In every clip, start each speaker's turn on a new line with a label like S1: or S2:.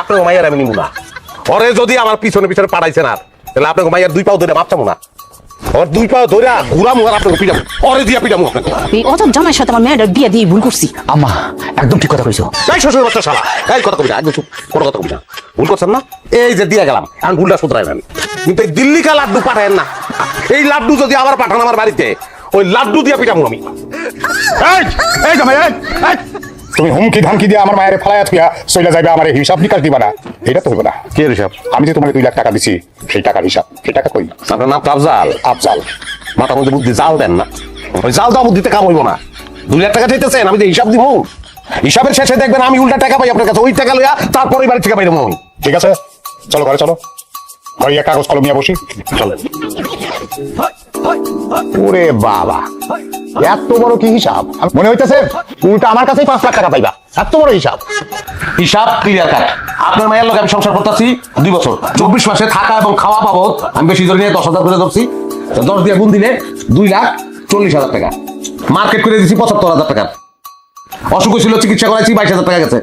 S1: আপনার মাইয়ার আমি নিবো না। ওরে যদি আমার পিছনে পিছনে পাঠাইছেন আর তাহলে মাইয়ার দুই পাও ধরে মাপ চাবো না। ওর দুই পাও ধরে ঘুরামু আর আপনাকে পিটামু ওরে দিয়া পিটামু আপনাকে।
S2: এই জামাইয়ের সাথে আমার মেয়েটার বিয়ে দিয়ে ভুল করছি।
S3: আম্মা একদম ঠিক কথা কইছো।
S1: এই শ্বশুর বাচ্চা শালা এই কথা কবি না একদম চুপ কোনো কথা কবি না ভুল করছেন না? এই যে দিয়ে গেলাম এখন ভুলটা শুধরাইবেন কিন্তু এই দিল্লিকা লাড্ডু পাঠায়েন না। এই লাড্ডু যদি আবার পাঠান আমার বাড়িতে ওই লাড্ডু দিয়ে পিটামু আমি।
S4: এই এই জামাই এই এই, তুমি হুমকি ধামকি দিয়ে আমার মায়ের ফালাইয়া থুইয়া চলে যাবে আমার হিসাব নিকাশ দিবা না। এটা তো হইব না।
S1: কে হিসাব?
S4: আমি যে তোমাকে দুই লাখ টাকা দিছি সেই টাকার হিসাব। সেই টাকা কই?
S1: আপনার নাম কাবজাল
S4: আফজাল।
S1: মাথার মধ্যে বুদ্ধি জাল দেন না। ওই জাল দেওয়া বুদ্ধিতে কাম হইব না। দুই লাখ টাকা চাইতেছেন আমি যে হিসাব দিব। হিসাবের শেষে দেখবেন আমি উল্টা টাকা পাই আপনার কাছে। ওই টাকা লইয়া তারপরে বাড়ি থেকে বাইরে মন।
S4: ঠিক আছে? চলো ঘরে চলো। ঘরে কাগজ কলম নিয়ে বসি।
S1: চলেন।
S4: ওরে বাবা। এত বড় কি হিসাব? মনে হইতেছে উল্টা আমার কাছেই পাঁচ লাখ টাকা পাইবা। এত বড় হিসাব।
S1: হিসাব ক্লিয়ার কাট আপনার মায়ের লোক আমি সংসার করতেছি দুই বছর। চব্বিশ মাসে থাকা এবং খাওয়া বাবদ আমি বেশি ধরে নিয়ে দশ হাজার করে ধরছি। দশ দিয়ে গুণ দিলে দুই লাখ চল্লিশ হাজার টাকা। মার্কেট করে দিচ্ছি পঁচাত্তর হাজার টাকা। অসুখ ছিল চিকিৎসা করাইছি, বাইশ হাজার টাকা গেছে।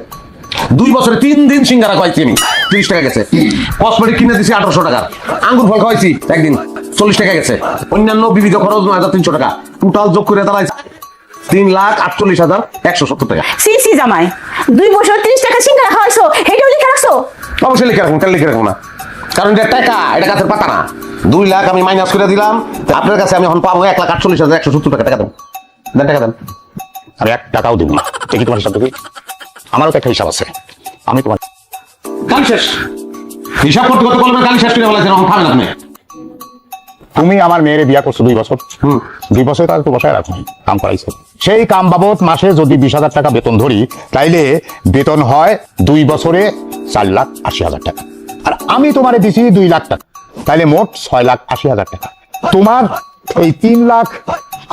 S1: দুই বছরে তিন দিন সিঙ্গারা খাওয়াইছি আমি। তিরিশ টাকা গেছে। কসমেটিক কিনে দিছি আঠারোশো টাকা। আঙ্গুর ফল খাওয়াইছি একদিন। চল্লিশ টাকা গেছে। অন্যান্য বিবিধ খরচ নয় হাজার তিনশো টাকা। টোটাল যোগ করে দাঁড়াইছে তিন লাখ আটচল্লিশ হাজার একশো সত্তর টাকা।
S2: সি সি জামাই দুই বছর তিরিশ টাকা সিঙ্গারা খাওয়াইছো হেঁটেও লিখে রাখছো?
S1: অবশ্যই লিখে রাখুন কেন লিখে রাখুন না? কারণ এটা টাকা এটা গাছের পাতা না। দুই লাখ আমি মাইনাস করে দিলাম আপনার কাছে আমি এখন পাবো এক লাখ আটচল্লিশ হাজার একশো সত্তর টাকা। টাকা দেন। দেন টাকা দেন।
S4: আমি এক টাকাও দেবো না। দেখি তোমার হিসাব দেখি আমারও তো একটা হিসাব আছে। আমি তোমার
S1: কাল শেষ। হিসাব করতে করতে বলবেন কাল শেষ করে বলেছেন এখন খাবেন আপনি।
S4: তুমি আমার মেয়েরে বিয়া করছ দুই বছর। দুই বছর তার তো বসায় রাখো কাম করাইছো সেই কাম বাবদ মাসে যদি বিশ হাজার টাকা বেতন ধরি তাইলে বেতন হয় দুই বছরে চার লাখ আশি হাজার টাকা। আর আমি তোমারে দিছি দুই লাখ টাকা তাইলে মোট ছয় লাখ আশি হাজার টাকা। তোমার এই তিন লাখ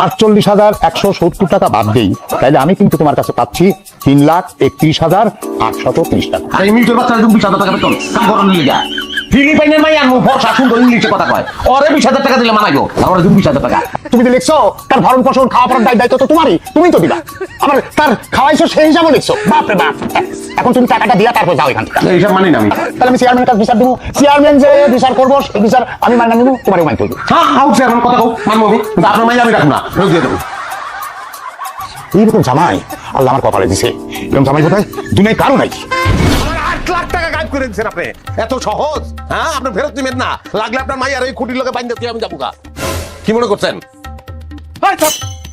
S4: আটচল্লিশ হাজার একশো সত্তর টাকা বাদ দেই তাইলে আমি কিন্তু তোমার কাছে পাচ্ছি তিন লাখ একত্রিশ হাজার আটশত ত্রিশ টাকা।
S1: ফিলিপাইনের মাই আনব ভরসা সুন্দর ইংলিশে কথা কয়। ওরে বিশ হাজার টাকা দিলে মানাইবো। আর ওরে বিশ হাজার টাকা।
S4: তুমি তো লিখছো তার ভরণ পোষণ খাওয়া পড়ার দায়িত্ব তো তোমারই। তুমি তো দিবা। আবার তার খাওয়াইছো সেই হিসাবে লিখছো। বাপরে বাপ। এখন তুমি টাকাটা দিয়া তারপর যাও এখান থেকে।
S1: এই হিসাব মানি না আমি।
S4: তাহলে আমি চেয়ারম্যানের কাছে বিচার দেবো। চেয়ারম্যান যে বিচার করব সেই বিচার আমি মানা নিবো তোমারও মানতে হবে
S1: হ্যাঁ হাউস এখন কথা কও মানবো আমি। কিন্তু আপনার মাই আমি রাখুন না। দিয়ে দেবো।
S4: এইরকম জামাই আল্লাহ আমার কপালে দিছে। এরকম জামাই কোথায় দুনিয়ায় কারও নাই।
S1: আমার লাখ টাকা গাইব করে দিচ্ছেন আপনি। এত সহজ হ্যাঁ? আপনি ফেরত দিবেন না। লাগলে আপনার মাইয়ার এই খুঁটির লোকে বাইন্দা দিয়ে আমি যাব গা। কি মনে করছেন? এই, সব।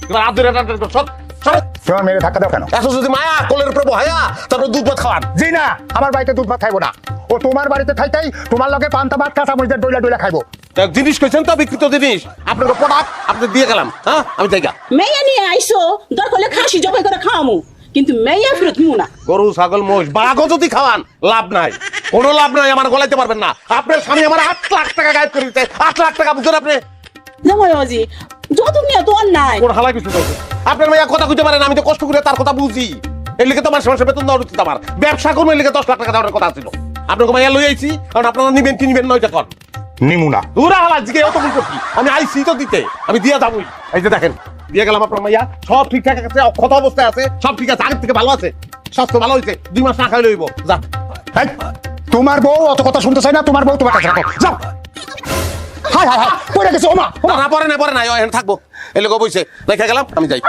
S1: এবার হাত ধরে টানটান কর, সব, সব।
S4: তোমার মেরে ধাক্কা দাও কেন?
S1: এত যদি মায়া কোলের উপরে বহায়া তারপর দুধ ভাত খাওয়ান।
S4: জি না আমার বাড়িতে দুধ ভাত খাইবো না। ও তোমার বাড়িতে তোমার লগে পান্তা ভাত কাঁচা মরিচের ডইলা ডইলা খাইবো।
S1: জিনিস কইছেন তো বিকৃত জিনিস। আপনাকে প্রোডাক্ট আপনি দিয়ে গেলাম হ্যাঁ? আমি জায়গা
S2: মেয়ে নিয়ে আইসো দরকার হলে খাসি জবাই করে খাওয়ামু। কিন্তু মেয়ে ফেরত নিমু না।
S1: গরু ছাগল মোষ বাঘও যদি খাওয়ান লাভ নাই। কোনো লাভ নাই আমার গলাইতে পারবেন না। আপনার স্বামী আমার আট লাখ টাকা গায়েব করে দিতে আট লাখ টাকা বুঝছেন আপনি।
S2: জামাই বাজি যত নিয়ে তো অন্যায়
S1: কোন হালাই কিছু করছে আপনার মেয়ে কথা কইতে পারেন আমি তো কষ্ট করে তার কথা বুঝি। এর লিখে তো মাসে মাসে বেতন দেওয়া উচিত আমার। ব্যবসা করব এর লিখে দশ লাখ টাকা দেওয়ার কথা ছিল। আপনাকে মাইয়া লই আইছি কারণ আপনারা নিবেন কি নিবেন নয়টা কর
S4: নিমুনা
S1: দূরা হালা জিকে অত করছি। আমি আইছি তো দিতে আমি দিয়া যাবই। এই যে দেখেন দিয়ে গেলাম আপনার মাইয়া সব ঠিকঠাক আছে অক্ষত অবস্থায় আছে সব ঠিক আছে আগের থেকে ভালো আছে স্বাস্থ্য ভালো হয়েছে দুই মাস না খাই লইব যা।
S4: তোমার বউ অত কথা শুনতে চাই না তোমার বউ তোমার কাছে রাখো। যাও হাই হাই হাই পড়ে গেছে ওমা
S1: না, না পরে না পরে না এখানে থাকব। এই লোক বইছে রেখে গেলাম আমি যাই।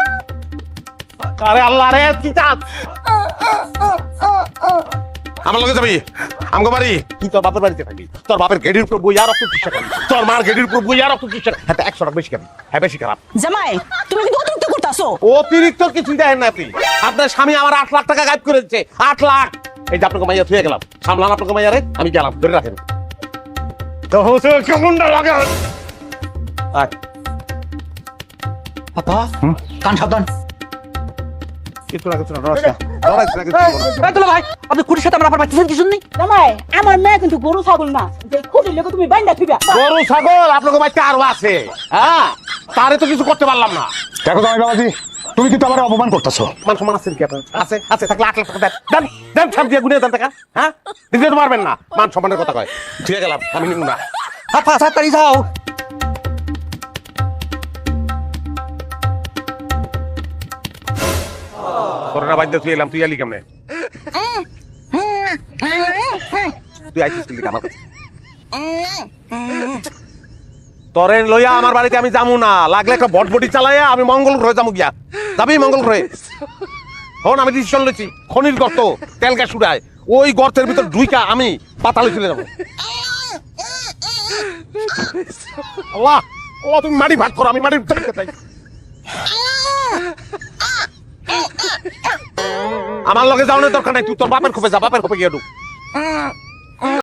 S1: আরে আল্লাহ রে কি চাঁদ আমার লগে যাবি? আমগো বাড়ি? তুই তোর বাপের বাড়িতে থাকবি। তোর বাপের গেডির উপর বই আর রক্ত চিকিৎসা করবি তোর মার গেডির উপর বই আর রক্ত চিকিৎসা হ্যাঁ তা একশো টাকা বেশি খাবি। হ্যাঁ বেশি খারাপ।
S2: জামাই তুমি কিন্তু অতিরিক্ত করতেছো।
S1: অতিরিক্ত দেখেন না আপনি। আপনার স্বামী আমার আট লাখ টাকা গাইব করে দিচ্ছে আট লাখ। এই যে আপনাকে মাইয়া থুয়ে গেলাম। সামলান আপনাকে মাইয়া রে আমি গেলাম। ধরে রাখেন। তো হচ্ছে কেমনটা লাগে? আয়।
S3: আপা কান সাবধান।
S1: কিছু না কিছু না ডরাইস না, ডরাইস না, কিছু না।
S3: এই দুলা ভাই আপনি কুটির সাথে আমার পাচ্ছেন কিছু নেই
S2: জামাই আমার মেয়ে কিন্তু গরু ছাগল না যে খুঁটির লেগে তুমি বাইন্দা থিবা
S1: গরু ছাগল আপনাকে বাড়িতে আরও আছে হ্যাঁ তারে তো কিছু করতে পারলাম না
S4: দেখো জামাই বাবাজি তুমি কিন্তু আমার অপমান করতেছো
S1: মান সম্মান আছে কি আপনার আছে আছে থাকলে আট লাখ টাকা দেন দেন দেন ছাপ দিয়ে গুনে দেন টাকা হ্যাঁ দিতে তো পারবেন না মান সম্মানের কথা কয় ঠিক গেলাম আমি নিব না
S3: যাও
S1: করোনা বাদ তুই এলাম, তুই এলি কেমনে? তুই আইছিস কি লিগা আমার কাছে। তরে লইয়া আমার বাড়িতে আমি যামু না। লাগলে একটা বটবটি চালাইয়া আমি মঙ্গল গ্রহে যামু গিয়া। যাবি মঙ্গল গ্রহে? হন, আমি ডিসিশন লইছি। খনির গর্ত, তেল গ্যাস উড়ায়। ওই গর্তের ভিতর ঢুইকা আমি পাতালে চলে যাব। আল্লাহ আল্লাহ, তুমি মাটি ভাত করো, আমি মাটির ভিতরে আমার লগে যাওয়ার দরকার নাই তুই তোর বাপের খোপে যা বাপের খোপে গিয়ে ঢুক।